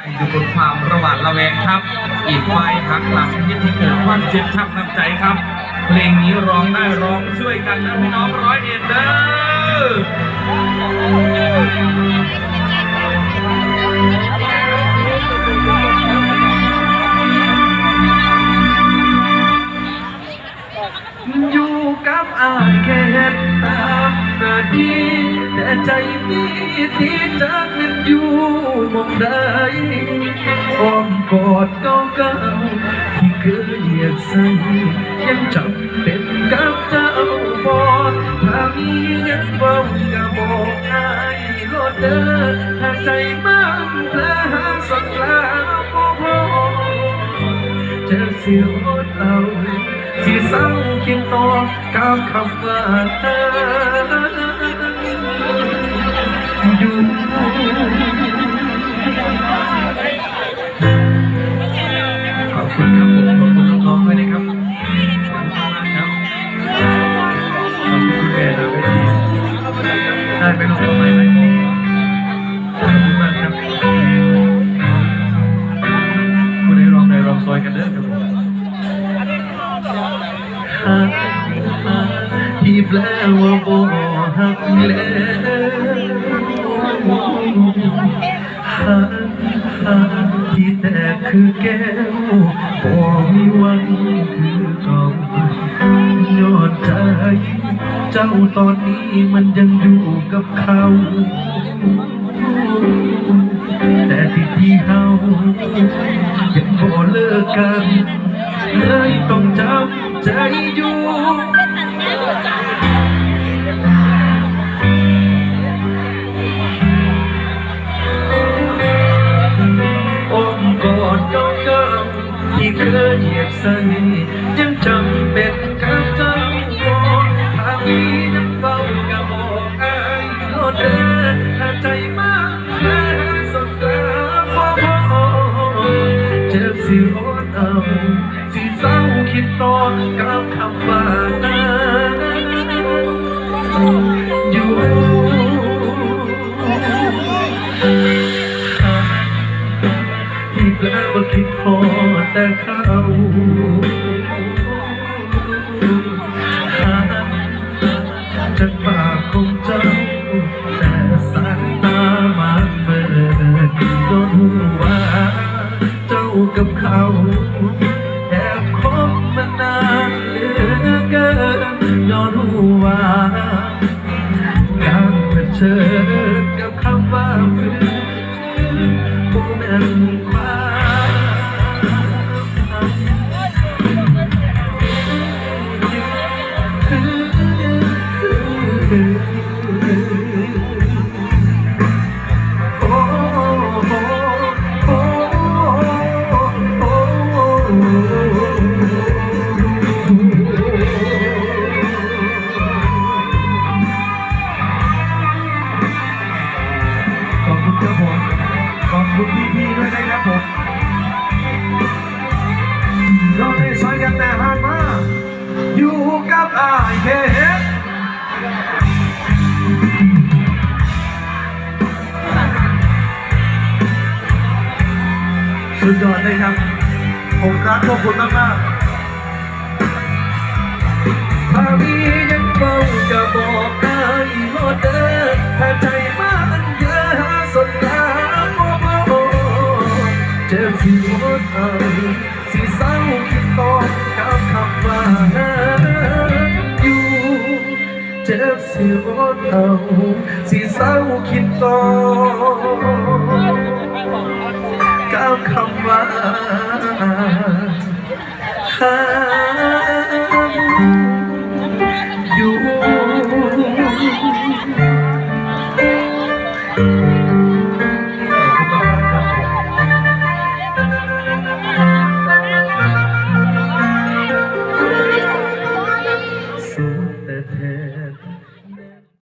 อยู่บนความระหวาดระแวงครับ อีกฝ่ายหักหลังยิ่งที่เกิดความเจ็บช้ำน้ำใจครับ เพลงนี้ร้องได้ร้องช่วยกันนะพี่น้องร้อยเอ็ดเด้อ ใจมีที่จะนึกอยู่มองใดอ้อมกอดเก่าๆที่เคยเหยียดใส่ยังจำเป็นกับเจ้าบอดถ้ามีเงินเบาก็บอกอายโลดเด้อถ้าใจมันแผลหาสักลาบ่พอจะเสียวเอาสิเศร้าคิดต่อกับคำว่าเธอ อยู่ขอบคุณครับผมขอบคุณน้องๆด้วยนะครับขอบคุณมากครับขอบคุณคุณแม่นะเวทีได้ไปลงทำไมไหมขอบคุณมากครับคุณได้ร้องได้ร้องซอยกันเด้อครับผมที่แปลว่าบ่หักแล้ว ที่แต่คือแก้วบ่มีวันคือเก่ายอดใจ เจ้าตอนนี้มันยังอยู่กับเขา แต่ที่ที่เฮายังบ่เลิกกัน ที่เคยเหยียดใส่ยังจำเป็นกับเจ้าบ่ถ้ามีน้ำเบาก็บอกอายโลดเดินถ้าใจมากแค่สดกลาบ่พอเจ็บสิอ่อนเอาสิเศร้าคิดต่อกับคำว่านั้น แปลว่าคิดพอแต่เขาจากปากของเจ้า แต่สายตามันเบิดก็รู้ว่าเจ้ากับเขาแอบคบมานานเหลือเกินย้อนรู้ว่าการเผชิญกับคำว่าฝืน พี่ด้วยนะครับผมเราได้สอยกันแต่หันมา อยู่กับอายแค่เห็นสุดยอดเลยครับ ผมรักพวกคุณมากๆถ้ามียังเบาจะบอกได้โลดเด้อถ้า เอาสิเศร้าคิดต่อ